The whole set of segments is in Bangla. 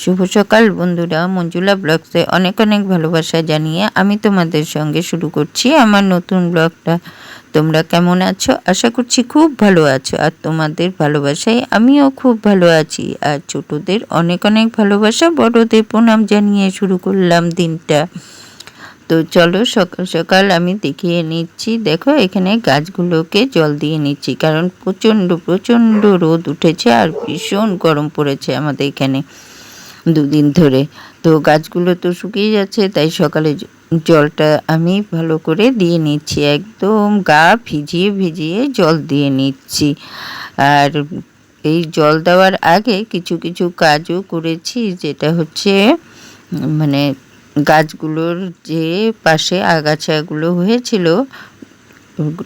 শুভ সকাল বন্ধুরা। মঞ্জুলা ব্লগসে অনেক অনেক ভালোবাসা জানিয়ে আমি তোমাদের সঙ্গে শুরু করছি আমার নতুন ব্লগটা। তোমরা কেমন আছো? আশা করছি খুব ভালো আছো। আর তোমাদের ভালোবাসায় আমিও খুব ভালো আছি। আর ছোটদের অনেক অনেক ভালোবাসা, বড়দের প্রণাম জানিয়ে শুরু করলাম দিনটা। তো চলো সকাল সকাল আমি দেখিয়ে নিচ্ছি। দেখো, এখানে গাছগুলোকে জল দিয়ে নিচ্ছি। কারণ প্রচণ্ড প্রচণ্ড রোদ উঠেছে আর ভীষণ গরম পড়েছে আমাদের এখানে। দুদিন ধরে। তো গাছগুলো তো শুকিয়ে যাচ্ছে, তাই সকালে জলটা আমি ভালো করে দিয়ে নিচ্ছি, একদম গা ভিজিয়ে ভিজিয়ে জল দিয়ে নিচ্ছি। আর এই জল দেওয়ার আগে কিছু কিছু কাজও করেছি, যেটা হচ্ছে মানে গাছগুলোর যে পাশে আগাছাগুলো হয়েছিল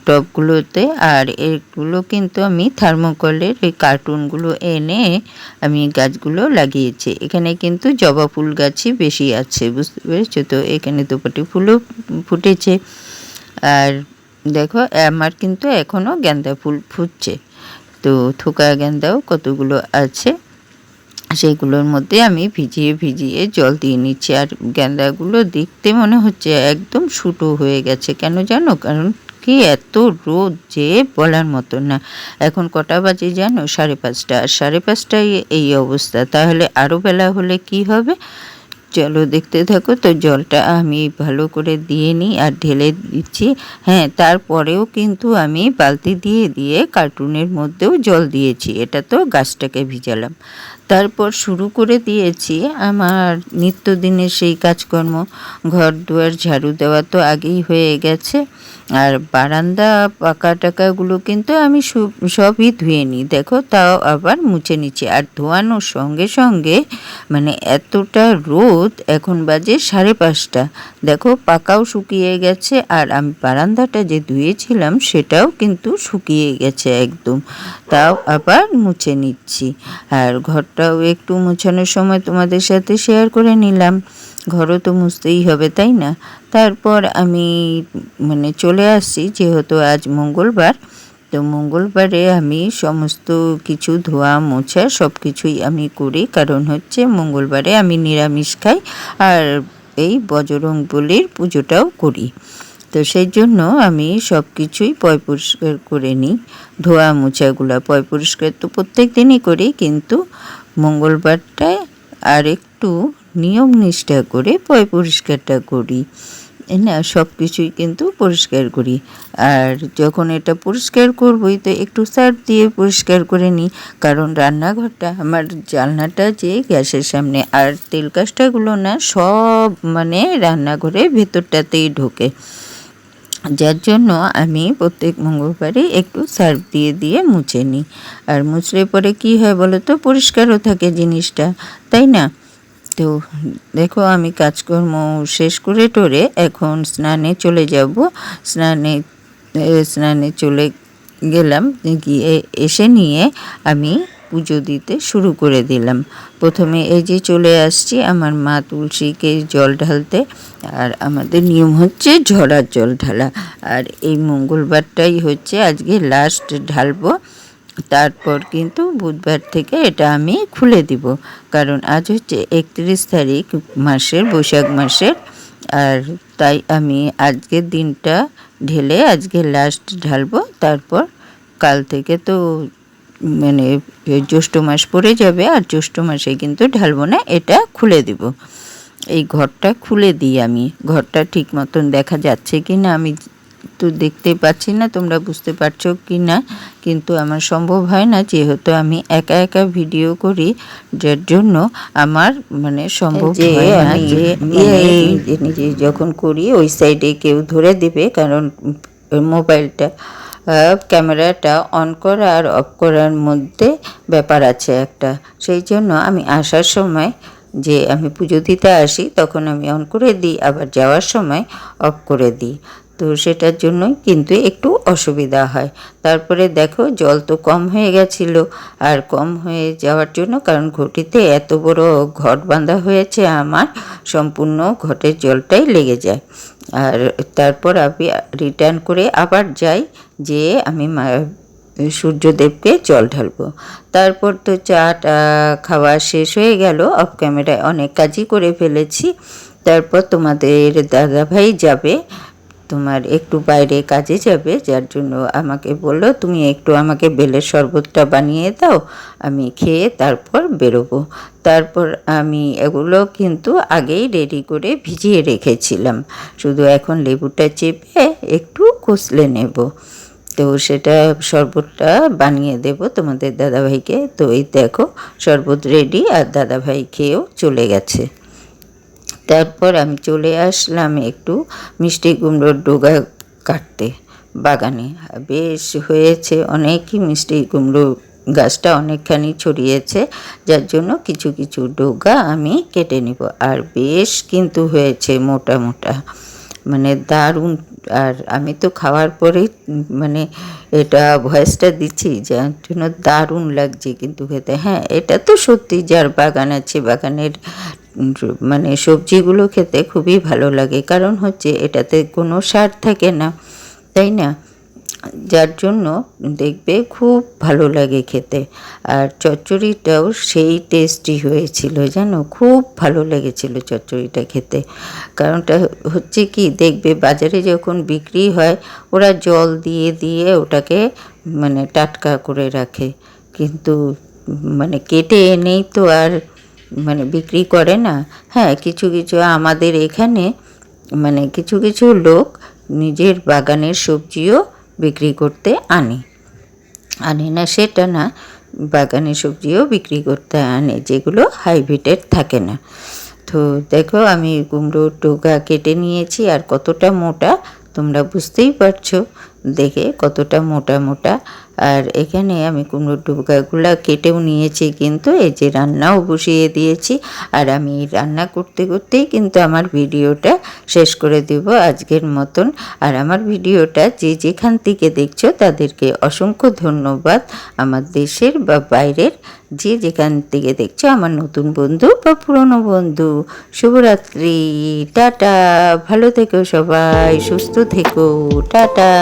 টবগুলোতে, আর এগুলো কিন্তু আমি থার্মোকলের এই কার্টুনগুলো এনে আমি গাছগুলো লাগিয়েছি। এখানে কিন্তু জবা ফুল গাছই বেশি আছে, বুঝতে পেরেছ? তো এখানে দুপাটি ফুলও ফুটেছে। আর দেখো, আমার কিন্তু এখনও গেন্দা ফুল ফুটছে। তো থোকা গেন্দাও কতগুলো আছে, সেগুলোর মধ্যে আমি ভিজিয়ে ভিজিয়ে জল দিয়ে নিচ্ছি। আর গেন্দাগুলো দেখতে মনে হচ্ছে একদম শুটো হয়ে গেছে। কেন জানো? কারণ কি এত রোদ যে বলার মতো না। এখন কটা বাজে জানো? সাড়ে পাঁচটা। আর সাড়ে পাঁচটায় এই অবস্থা। তাহলে আরও বেলা হলে কি হবে? চলো দেখতে থাকো। তো জলটা আমি ভালো করে দিয়ে নিই আর ঢেলে দিচ্ছি। হ্যাঁ তারপরেও কিন্তু আমি বালতি দিয়ে দিয়ে কার্টুনের মধ্যেও জল দিয়েছি। এটা তো গাছটাকে ভিজালাম। তারপর শুরু করে দিয়েছি আমার নিত্যদিনের সেই কাজকর্ম। ঘর দুয়ার, ঝাড়ু দেওয়া তো আগেই হয়ে গেছে। আর বারান্দা পাকা টাকাগুলো কিন্তু আমি সবই ধুয়ে নিই। দেখো, তাও আবার মুছে নিচ্ছি। আর ধোয়ানোর সঙ্গে সঙ্গে মানে এতটা রোদ, এখন বাজে সাড়ে পাঁচটা। দেখো, পাকাও শুকিয়ে গেছে, আর আমি বারান্দাটা যে ধুয়েছিলাম, সেটাও কিন্তু শুকিয়ে গেছে একদম। তাও আবার মুছে নিচ্ছি। আর ঘরটাও একটু মুছানোর সময় তোমাদের সাথে শেয়ার করে নিলাম। ঘরও তো মুছতেই হবে, তাই না? তারপর আমি মানে চলে আসছি, যেহেতু আজ মঙ্গলবার। তো মঙ্গলবারে আমি সমস্ত কিছু ধোয়া, মোছা সব কিছুই আমি করি। কারণ হচ্ছে মঙ্গলবারে আমি নিরামিষ খাই আর এই বজরং বলির পুজোটাও করি। তো সেই জন্য আমি সব কিছুই পয় পরিষ্কার করে নিই। ধোয়া, মোছাগুলো পয় পরিষ্কার তো প্রত্যেক দিনই করি, কিন্তু মঙ্গলবারটায় আর একটু নিয়ম নিষ্ঠা করে পয় পরিষ্কারটা করি। না, সব কিছুই কিন্তু পরিষ্কার করি। আর যখন এটা পরিষ্কার করবই, তো একটু সার্ফ দিয়ে পরিষ্কার করে নিই। কারণ রান্নাঘরটা, আমার জানলাটা যে গ্যাসের সামনে, আর তেল কাজটাগুলো না, সব মানে রান্নাঘরের ভেতরটাতেই ঢোকে। যার জন্য আমি প্রত্যেক মঙ্গলবারে একটু সার্ফ দিয়ে দিয়ে মুছে নিই। আর মুছলে পরে কি হয় বলো তো পরিষ্কারও থাকে জিনিসটা, তাই না? তো দেখো আমি কাজকর্ম শেষ করে টোরে এখন স্নানে চলে যাব। স্নানে স্নানে চলে গেলাম, গিয়ে এসে নিয়ে আমি পুজো দিতে শুরু করে দিলাম। প্রথমে এই যে চলে আসছি, আমার মা তুলসীকে জল ঢালতে, আর আমাদের নিয়ম হচ্ছে ঝরার জল ঢালা। আর এই মঙ্গলবারটাই হচ্ছে আজকে লাস্ট ঢালবো। তারপর কিন্তু বুধবার থেকে এটা আমি খুলে দিব। কারণ আজ হচ্ছে একত্রিশ তারিখ মাসের, বৈশাখ মাসের। আর তাই আমি আজকের দিনটা ঢেলে আজকে লাস্ট ঢালবো। তারপর কাল থেকে তো মানে জ্যৈষ্ঠ মাস পড়ে যাবে আর জ্যৈষ্ঠ মাসে কিন্তু ঢালবো না, এটা খুলে দিব। এই ঘরটা খুলে দিই আমি। ঘরটা ঠিক মতন দেখা যাচ্ছে কি না আমি তো দেখতে পাচ্ছি না তোমরা বুঝতে পারছ কি না? কিন্তু আমার সম্ভব হয় না যেহেতু আমি একা একা ভিডিও করি যার জন্য আমার মানে সম্ভব হয় না যে নিজে নিজে যখন করি ওই সাইডে কেউ ধরে দিবে কারণ মোবাইলটা ক্যামেরাটা অন করা আর অফ করার মধ্যে ব্যাপার আছে একটা। সেই জন্য আমি আসার সময় যে আমি পুজো দিতে আসি তখন আমি অন করে দিই আবার যাওয়ার সময় অফ করে দিই। তো সেটার জন্যই কিন্তু একটু অসুবিধা হয়। তারপরে দেখো, জল তো কম হয়ে গেছিল। আর কম হয়ে যাওয়ার জন্য, কারণ ঘটিতে এত বড় ঘট বাঁধা হয়েছে আমার, সম্পূর্ণ ঘটের জলটাই লেগে যায়। আর তারপর আমি রিটার্ন করে আবার যাই, যে আমি সূর্যদেবকে জল ঢালবো। তারপর তো চাটা খাওয়া শেষ হয়ে গেল অফ ক্যামেরায় অনেক কাজই করে ফেলেছি। তারপর তোমাদের দাদাভাই যাবে তোমার একটু বাইরে কাজে যাবে, যার জন্য আমাকে বলল, তুমি একটু আমাকে বেলের শরবতটা বানিয়ে দাও, আমি খেয়ে তারপর বেরোবো। তারপর আমি এগুলো কিন্তু আগেই রেডি করে ভিজিয়ে রেখেছিলাম। শুধু এখন লেবুটা চেপে একটু কষলে নেব। তো সেটা শরবতটা বানিয়ে দেব তোমাদের দাদাভাইকে। তো এই দেখো, শরবত রেডি আর দাদাভাই খেয়েও চলে গেছে। তারপর আমি চলে আসলাম একটু মিষ্টি কুমড়োর ডোগা কাটতে বাগানে। বেশ হয়েছে অনেকই মিষ্টি কুমড়ো গাছটা অনেকখানি ছড়িয়েছে, যার জন্য কিছু কিছু ডোগা আমি কেটে নিব। আর বেশ কিন্তু হয়েছে মোটা মোটা মানে দারুণ। আর আমি তো খাওয়ার পরেই মানে এটা ভয়েসটা দিচ্ছি, যার জন্য দারুণ লাগছে কিন্তু খেতে। হ্যাঁ এটা তো সত্যি, যার বাগান আছে, বাগানের মানে সবজিগুলো খেতে খুবই ভালো লাগে। কারণ হচ্ছে এটাতে কোনো সার থাকে না, তাই না? যার জন্য দেখবে খুব ভালো লাগে খেতে। আর চচ্চড়িটাও সেই টেস্টি হয়েছিল, জানো? খুব ভালো লেগেছিল চচ্চড়িটা খেতে। কারণটা হচ্ছে কি, দেখবে বাজারে যখন বিক্রি হয়, ওরা জল দিয়ে দিয়ে ওটাকে মানে টাটকা করে রাখে। কিন্তু মানে কেটে এনেই তো আর মানে বিক্রি করে না। হ্যাঁ কিছু কিছু আমাদের এখানে মানে কিছু কিছু লোক নিজের বাগানের সবজিও বিক্রি করতে আনে। আনে না সেটা না, বাগানের সবজিও বিক্রি করতে আনে, যেগুলো হাইব্রিডের থাকে না। তো দেখো, আমি কুমড়োর টোকা কেটে নিয়েছি, আর কতটা মোটা তোমরা বুঝতেই পারছ। দেখে কতটা মোটা মোটা আর এখানে আমি কুমড়োর ডুবকাগুলো কেটেও নিয়েছি কিন্তু এই যে রান্নাও বসিয়ে দিয়েছি। আর আমি রান্না করতে করতেই কিন্তু আমার ভিডিওটা শেষ করে দেব আজকের মতন। আর আমার ভিডিওটা যে যেখান থেকে দেখছ তাদেরকে অসংখ্য ধন্যবাদ। আমার দেশের বা বাইরের যে যেখান থেকে দেখছ আমার নতুন বন্ধু বা পুরনো বন্ধু, শুভরাত্রি, টাটা। ভালো থেকো সবাই, সুস্থ থেকো, টাটা।